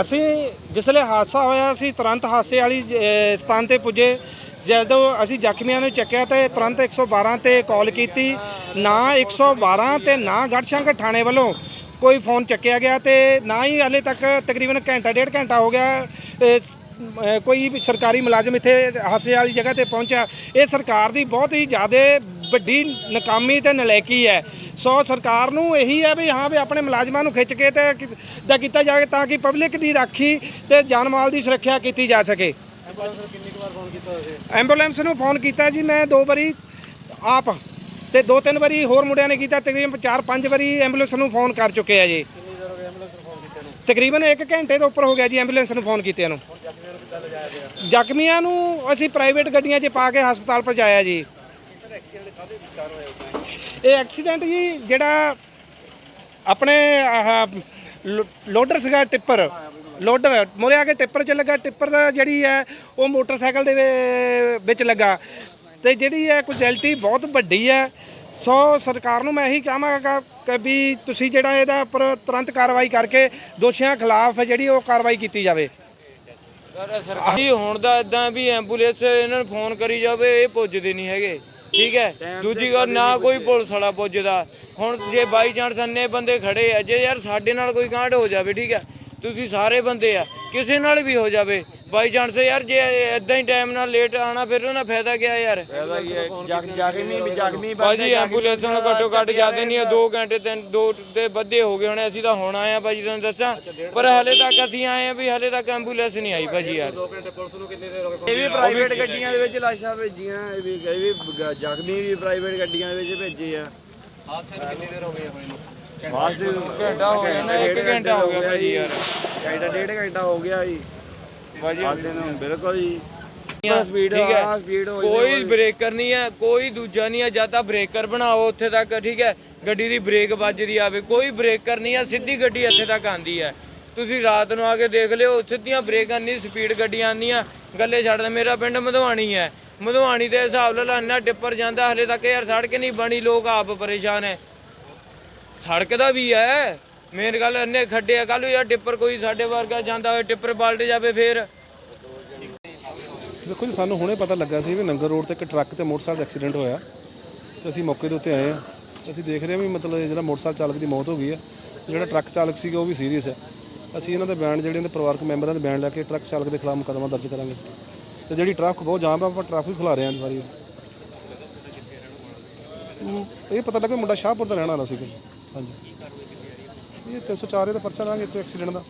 ਅਸੀਂ ਜਿਸਲੇ ਹਾਦਸਾ ਹੋਇਆ ਅਸੀਂ ਤੁਰੰਤ ਹਾਦਸੇ ਵਾਲੀ ਸਥਾਨ ਤੇ ਪੁੱਜੇ। ਜਦੋਂ ਅਸੀਂ ਜ਼ਖਮੀਆਂ ਨੂੰ ਚੱਕਿਆ ਤੇ ਤੁਰੰਤ 112 ਤੇ ਕਾਲ ਕੀਤੀ। ਨਾ 112 ਤੇ ਨਾ ਗੜਸ਼ੰਕ ਥਾਣੇ ਵੱਲੋਂ ਕੋਈ ਫੋਨ ਚੱਕਿਆ ਗਿਆ ਤੇ ਨਾ ਹੀ ਹਲੇ ਤੱਕ ਤਕਰੀਬਨ ਘੰਟਾ, ਡੇਢ ਘੰਟਾ ਹੋ ਗਿਆ ਕੋਈ ਸਰਕਾਰੀ ਮੁਲਾਜ਼ਮ ਇੱਥੇ ਹਾਦਸੇ ਵਾਲੀ ਜਗ੍ਹਾ ਤੇ ਪਹੁੰਚਿਆ। ਇਹ ਸਰਕਾਰ ਦੀ ਬਹੁਤ ਹੀ ਜ਼ਿਆਦਾ ਵੱਡੀ, ਨਕਾਮੀ ਤੇ ਨਲਾਇਕੀ ਹੈ। ਸੋ ਸਰਕਾਰ ਨੂੰ ਇਹੀ ਹੈ ਵੀ ਹਾਂ ਵੀ ਆਪਣੇ ਮੁਲਾਜ਼ਮਾਂ ਨੂੰ ਖਿੱਚ ਕੇ ਤੇ ਕਿ- ਦਾ ਕੀਤਾ ਜਾਵੇ ਤਾਂ ਕਿ ਪਬਲਿਕ ਦੀ ਰਾਖੀ ਤੇ ਜਾਨ ਮਾਲ ਦੀ ਸੁਰੱਖਿਆ ਕੀਤੀ ਜਾ ਸਕੇ। ਐਂਬੂਲੈਂਸ ਨੂੰ ਫੋਨ ਕੀਤਾ ਜੀ, ਮੈਂ ਦੋ ਵਾਰੀ ਆਪ ਤੇ ਦੋ ਤਿੰਨ ਵਾਰੀ ਹੋਰ ਮੁੰਡਿਆਂ ਨੇ ਕੀਤਾ, ਤਕਰੀਬਨ ਚਾਰ ਪੰਜ ਵਾਰੀ ਐਂਬੂਲੈਂਸ ਨੂੰ ਫੋਨ ਕਰ ਚੁੱਕੇ ਆ ਜੀ। ਤਕਰੀਬਨ 1 ਘੰਟੇ ਤੋਂ ਉੱਪਰ ਹੋ ਗਿਆ ਜੀ ਐਂਬੂਲੈਂਸ ਨੂੰ ਫੋਨ ਕੀਤੇ ਨੂੰ। ਜ਼ਖਮੀਆਂ ਨੂੰ ਅਸੀਂ ਪ੍ਰਾਈਵੇਟ ਗੱਡੀਆਂ 'ਚ ਪਾ ਕੇ ਹਸਪਤਾਲ ਪਹੁੰਚਾਇਆ ਜੀ। ਇਹ ਐਕਸੀਡੈਂਟ ਜੀ ਜਿਹੜਾ ਆਪਣੇ ਆਹ ਲੋ- ਲੋਡਰ ਸੀਗਾ ਟਿੱਪਰ। ਲੋਡਰ ਮੋਰੇ ਆ ਕੇ ਟਿੱਪਰ 'ਚ ਲੱਗਾ ਟਿੱਪਰ ਦਾ ਜਿਹੜੀ ਹੈ ਉਹ ਮੋਟਰਸਾਈਕਲ ਦੇ ਵੇ- ਵਿੱਚ ਲੱਗਾ। ਤੇ ਜਿਹੜੀ ਹੈ ਕੁਐਲਿਟੀ ਬਹੁਤ ਵੱਡੀ ਹੈ। ਸੋ ਸਰਕਾਰ ਨੂੰ ਮੈਂ ਇਹੀ ਕਹਾਂਗਾ ਕਿ ਵੀ ਤੁਸੀਂ ਜਿਹੜਾ ਇਹਦਾ ਉੱਪਰ ਤੁਰੰਤ ਕਾਰਵਾਈ ਕਰਕੇ ਦੋਸ਼ੀਆਂ ਖਿਲਾਫ ਜਿਹੜੀ ਉਹ ਕਾਰਵਾਈ ਕੀਤੀ ਜਾਵੇ। ਸਰਕਾਰੀ ਹੁਣ ਦਾ ਇਦਾਂ ਵੀ ਐਂਬੂਲੈਂਸ ਇਹਨਾਂ ਨੂੰ ਫੋਨ ਕਰੀ ਜਾਵੇ ਇਹ ਪੁੱਜਦੇ ਨਹੀਂ ਹੈਗੇ। ਠੀਕ ਹੈ। ਦੂਜੀ ਗੱਲ ਨਾ ਕੋਈ ਪੁਲਿਸ ਵਾਲਾ ਪੁੱਜਦਾ ਹੁਣ ਜੇ ਬਾਈ ਚਾਂਸ ਅੰਨੇ ਬੰਦੇ ਖੜੇ ਆ ਜੇ ਯਾਰ ਸਾਡੇ ਨਾਲ ਕੋਈ ਕਾਂਡ ਹੋ ਜਾਵੇ ਠੀਕ ਹੈ। ਤੁਸੀਂ ਸਾਰੇ ਬੰਦੇ ਆ ਕਿਸੇ ਨਾਲ ਵੀ ਹੋ ਜਾਵੇ ਬਾਈ ਚਾਂਸ ਯਾਰ ਜੇ ਇਦਾਂ ਹੀ ਟਾਈਮ ਨਾਲ ਲੇਟ ਆਣਾ ਫਿਰ ਉਹਨਾਂ ਫਾਇਦਾ ਕੀ ਆ ਯਾਰ? ਭਾਜੀ ਐਂਬੂਲੈਂਸ ਨੂੰ ਘੱਟੋ ਘੱਟ ਜਾਂਦੇ ਨਹੀਂ ਆ 2 ਘੰਟੇ ਤਿੰਨ ਦੋ ਦੇ ਵੱਧੇ ਹੋ ਗਏ ਹੁਣ ਅਸੀਂ ਤਾਂ ਹੁਣ ਆਏ ਆ ਭਾਜੀ ਤੁਹਾਨੂੰ ਦੱਸਾਂ। ਪਰ ਹਲੇ ਤੱਕ ਅਸੀਂ ਆਏ ਆ ਵੀ ਹਲੇ ਤੱਕ ਐਂਬੂਲੈਂਸ ਨਹੀਂ ਆਈ ਭਾਜੀ ਯਾਰ। ਇਹ ਵੀ ਪ੍ਰਾਈਵੇਟ ਗੱਡੀਆਂ ਦੇ ਵਿੱਚ ਲਾਸ਼ਾਂ ਭੇਜੀਆਂ ਇਹ ਵੀ ਇਹ ਵੀ ਜ਼ਖਮੀ ਵੀ ਪ੍ਰਾਈਵੇਟ ਗੱਡੀਆਂ ਦੇ ਵਿੱਚ ਭੇਜੇ ਆ। ਹਾਦਸੇ ਕਿੰਨੀ ਦੇਰ ਹੋ ਗਈ ਹੋਏ ਨੂੰ? ਘੰਟਾ ਹੋ ਗਿਆ ਨਾ ਇੱਕ ਘੰਟਾ ਹੋ ਗਿਆ ਭਾਜੀ ਯਾਰ। ਘੰਟਾ ਡੇਢ ਘੰਟਾ ਹੋ ਗਿਆ ਜੀ। ਭਾਜੀ ਹਾਦਸੇ ਨੂੰ ਬਿਲਕੁਲ ਜੀ। ਸਪੀਡ ਠੀਕ ਹਾਂ ਹੈ ਸਪੀਡ ਹੋ ਕੋਈ ਬ੍ਰੇਕਰ ਨਹੀਂ ਹੈ ਕੋਈ ਦੂਜਾ ਨਹੀਂ ਹੈ ਜਾਂ ਤਾਂ ਬ੍ਰੇਕਰ ਬਣਾਓ ਉੱਥੇ ਤੱਕ ਠੀਕ ਹੈ ਗੱਡੀ ਦੀ ਬ੍ਰੇਕ ਵੱਜਦੀ ਆਵੇ ਕੋਈ ਬ੍ਰੇਕਰ ਨਹੀਂ ਹੈ ਸਿੱਧੀ ਗੱਡੀ ਇੱਥੇ ਤੱਕ ਆਂਦੀ ਹੈ ਤੁਸੀਂ ਰਾਤ ਨੂੰ ਆ ਕੇ ਦੇਖ ਲਿਓ ਸਿੱਧੀਆਂ ਬ੍ਰੇਕਾਂ ਨਹੀਂ ਸਪੀਡ ਗੱਡੀਆਂ ਆਉਂਦੀਆਂ। ਗੱਲੇ ਛੱਡਦੇ ਮੇਰਾ ਪਿੰਡ ਮਧਵਾਣੀ ਹੈ ਮਧਵਾਣੀ ਦੇ ਹਿਸਾਬ ਨਾਲ ਇੰਨਾ ਟਿੱਪਰ ਜਾਂਦਾ ਹਲੇ ਤੱਕ ਯਾਰ ਸੜਕ ਨਹੀਂ ਬਣੀ ਲੋਕ ਆਪ ਪਰੇਸ਼ਾਨ ਹੈ ਸੜਕ ਦਾ ਵੀ ਹੈ ਮੇਨ ਗੱਲ ਇੰਨੇ ਖੱਡੇ ਆ ਕੱਲ ਯਾਰ ਟਿੱਪਰ ਕੋਈ ਸਾਡੇ ਵਰਗਾ ਜਾਂਦਾ ਹੋਵੇ ਟਿੱਪਰ ਪਲਟ ਜਾਵੇ ਫੇਰ। ਦੇਖੋ ਜੀ, ਸਾਨੂੰ ਹੁਣੇ ਪਤਾ ਲੱਗਾ ਸੀ ਵੀ ਨੰਗਲ ਰੋਡ ਤੇ ਇੱਕ ਟਰੱਕ ਤੇ ਮੋਟਰਸਾਈਕਲ ਦਾ ਐਕਸੀਡੈਂਟ ਹੋਇਆ। ਤੇ ਅਸੀਂ ਮੌਕੇ ਦੇ ਉੱਤੇ ਆਏ ਆ ਅਸੀਂ ਦੇਖ ਰਹੇ ਹਾਂ ਵੀ ਮਤਲਬ ਇਹ ਜਿਹੜਾ ਮੋਟਰਸਾਈਕਲ ਚਾਲਕ ਦੀ ਮੌਤ ਹੋ ਗਈ ਹੈ। ਜਿਹੜਾ ਟਰੱਕ ਚਾਲਕ ਸੀਗਾ ਉਹ ਵੀ ਸੀਰੀਅਸ ਹੈ। ਅਸੀਂ ਇਹਨਾਂ ਦੇ ਬਿਆਨ ਜਿਹੜੇ ਇਹਨਾਂ ਦੇ ਪਰਿਵਾਰਕ ਮੈਂਬਰਾਂ ਦੇ ਬਿਆਨ ਲੈ ਕੇ ਟਰੱਕ ਚਾਲਕ ਦੇ ਖਿਲਾਫ ਮੁਕੱਦਮਾ ਦਰਜ ਕਰਾਂਗੇ। ਤੇ ਜਿਹੜੀ ਟਰੱਕ ਬਹੁਤ ਜਾਮ ਹੈ, ਆਪਾਂ ਟ੍ਰੈਫਿਕ ਖੁਲਾ ਰਹੇ ਹਾਂ ਸਾਰੀ ਇਹ ਪਤਾ ਲੱਗਾ ਮੁੰਡਾ ਸ਼ਾਹਪੁਰ ਦਾ ਰਹਿਣ ਵਾਲਾ ਸੀਗਾ। ਹਾਂਜੀ। ਇਹ 304 ਦਾ ਪਰਚਾ ਲਾਂਗੇ ਇੱਥੇ ਐਕਸੀਡੈਂਟ ਦਾ।